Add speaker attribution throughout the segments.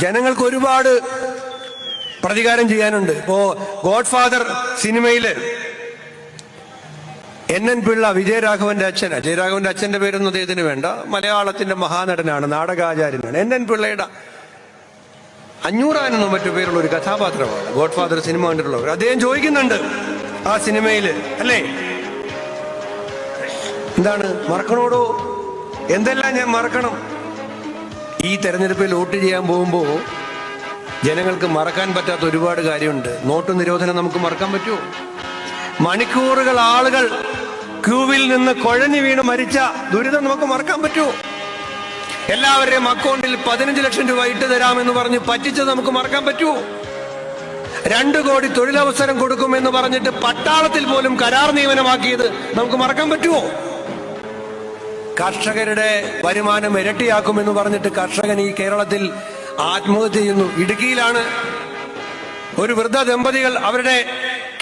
Speaker 1: ജനങ്ങൾക്ക് ഒരുപാട് പ്രതികാരം ചെയ്യാനുണ്ട്. ഇപ്പോ ഗോഡ് ഫാദർ സിനിമയിൽ എൻ എൻ പിള്ള വിജയരാഘവന്റെ അച്ഛൻ വിജയരാഘവന്റെ അച്ഛന്റെ പേരൊന്നും അദ്ദേഹത്തിന് വേണ്ട. മലയാളത്തിന്റെ മഹാനടനാണ് നാടകാചാര്യനാണ്. എൻ എൻ പിള്ളയുടെ അഞ്ഞൂറാനെന്നും മറ്റു പേരുള്ള ഒരു കഥാപാത്രമാണ് ഗോഡ് ഫാദർ സിനിമ കണ്ടിട്ടുള്ളവർ. അദ്ദേഹം ചോദിക്കുന്നുണ്ട് ആ സിനിമയിൽ അല്ലേ? എന്താണ് മറക്കണോടോ? എന്തെല്ലാം ഞാൻ മറക്കണം? ഈ തെരഞ്ഞെടുപ്പിൽ വോട്ട് ചെയ്യാൻ പോകുമ്പോൾ ജനങ്ങൾക്ക് മറക്കാൻ പറ്റാത്ത ഒരുപാട് കാര്യമുണ്ട്. നോട്ട് നിരോധനം നമുക്ക് മറക്കാൻ പറ്റുമോ? മണിക്കൂറുകൾ ആളുകൾ ക്യൂവിൽ നിന്ന് കുഴഞ്ഞു വീണ് മരിച്ച ദുരിതം നമുക്ക് മറക്കാൻ പറ്റുമോ? എല്ലാവരുടെയും അക്കൗണ്ടിൽ പതിനഞ്ച് ലക്ഷം രൂപ ഇട്ട് തരാമെന്ന് പറഞ്ഞ് പറ്റിച്ചത് നമുക്ക് മറക്കാൻ പറ്റുമോ? രണ്ടു കോടി തൊഴിലവസരം കൊടുക്കുമെന്ന് പറഞ്ഞിട്ട് പട്ടാളത്തിൽ പോലും കരാർ നിയമനമാക്കിയത് നമുക്ക് മറക്കാൻ പറ്റുമോ? കർഷകരുടെ വരുമാനം ഇരട്ടിയാക്കുമെന്ന് പറഞ്ഞിട്ട് കർഷകൻ ഈ കേരളത്തിൽ ആത്മഹത്യ ചെയ്യുന്നു. ഇടുക്കിയിലാണ് ഒരു വൃദ്ധ ദമ്പതികൾ അവരുടെ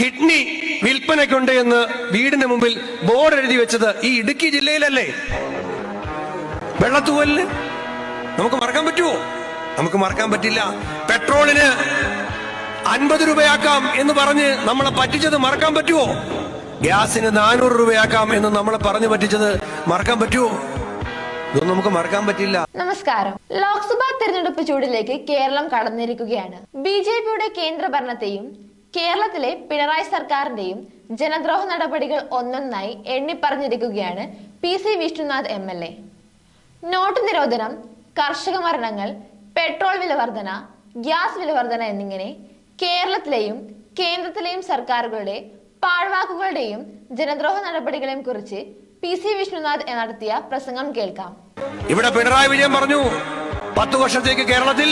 Speaker 1: കിഡ്നി വിൽപ്പനയ്ക്കുണ്ട് എന്ന് വീടിന് മുമ്പിൽ ബോർഡ് എഴുതി വെച്ചത് ഈ ഇടുക്കി ജില്ലയിലല്ലേ? വെള്ളത്തൂവലിന് നമുക്ക് മറക്കാൻ പറ്റുമോ നമുക്ക് മറക്കാൻ പറ്റില്ല. പെട്രോളിന് അൻപത് രൂപയാക്കാം എന്ന് പറഞ്ഞ് നമ്മളെ പറ്റിച്ചത് മറക്കാൻ പറ്റുമോ ഗ്യാസിന് നാനൂറ് രൂപയാക്കാം എന്ന് നമ്മൾ പറഞ്ഞു പറ്റിച്ചത് മറക്കാൻ പറ്റുമോ? ഇതൊന്നും നമുക്ക് മറക്കാൻ പറ്റില്ല.
Speaker 2: നമസ്കാരം. ലോക്സഭാ തെരഞ്ഞെടുപ്പ് ചൂടിലേക്ക് കേരളം കടന്നിരിക്കുകയാണ്. ബി ജെ പിയുടെ കേന്ദ്ര ഭരണത്തെയും കേരളത്തിലെ പിണറായി സർക്കാരിന്റെയും ജനദ്രോഹ നടപടികൾ ഒന്നൊന്നായി എണ്ണിപ്പറഞ്ഞിരിക്കുകയാണ് P C Vishnunath M L A. Note നിരോധനം കർഷക മരണങ്ങൾ പെട്രോൾ വിലവർധന ഗ്യാസ് വിലവർധന എന്നിങ്ങനെ കേരളത്തിലെയും കേന്ദ്രത്തിലെയും സർക്കാരുകളുടെ പാഴ്വാക്കുകളുടെയും ജനദ്രോഹ നടപടികളെയും കുറിച്ച് പി സി വിഷ്ണുനാഥ് നടത്തിയ പ്രസംഗം കേൾക്കാം.
Speaker 1: ഇവിടെ പിണറായി വിജയൻ പറഞ്ഞു പത്ത് വർഷത്തേക്ക് കേരളത്തിൽ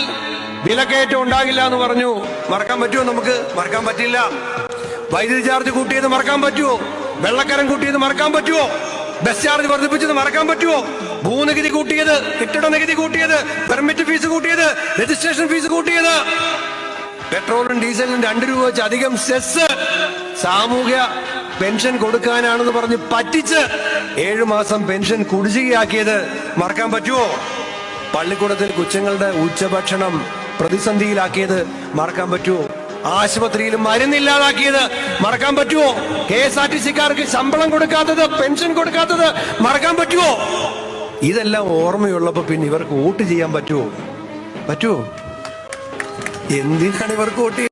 Speaker 1: വിലക്കയറ്റം ഉണ്ടാകില്ല എന്ന് പറഞ്ഞു. മറക്കാൻ പറ്റുമോ നമുക്ക്? മറക്കാൻ പറ്റില്ല. വൈദ്യുതി ചാർജ് കൂട്ടിയത് മറക്കാൻ പറ്റുമോ? വെള്ളക്കരം കൂട്ടിയത് മറക്കാൻ പറ്റുമോ? ബസ് ചാർജ് വർദ്ധിപ്പിച്ചത് മറക്കാൻ പറ്റുമോ? ഭൂനികുതി കൂട്ടിയത് കെട്ടിട നികുതി കൂട്ടിയത് പെർമിറ്റ് ഫീസ് കൂട്ടിയത് രജിസ്ട്രേഷൻ ഫീസ് കൂട്ടിയത്. പെട്രോളും ഡീസലിനും രണ്ട് രൂപ വെച്ച് അധികം സെസ് സാമൂഹ്യ പെൻഷൻ കൊടുക്കാനാണെന്ന് പറഞ്ഞ് പറ്റിച്ച് ഏഴു മാസം പെൻഷൻ കുടിശ്ശികയാക്കിയത് മറക്കാൻ പറ്റുമോ പള്ളിക്കൂടത്തിൽ കൊച്ചുങ്ങളുടെ ഉച്ചഭക്ഷണം പ്രതിസന്ധിയിലാക്കിയത് മറക്കാൻ പറ്റുമോ ആശുപത്രിയിൽ മരുന്നില്ലാതാക്കിയത് മറക്കാൻ പറ്റുമോ കെ എസ് ആർ ടി സിക്കാർക്ക് ശമ്പളം കൊടുക്കാത്തത് പെൻഷൻ കൊടുക്കാത്തത് മറക്കാൻ പറ്റുമോ ഇതെല്ലാം ഓർമ്മയുള്ളപ്പോ പിന്നെ ഇവർക്ക് വോട്ട് ചെയ്യാൻ പറ്റുമോ പറ്റുമോ എന്തിനാണ് ഇവർക്ക് വോട്ട്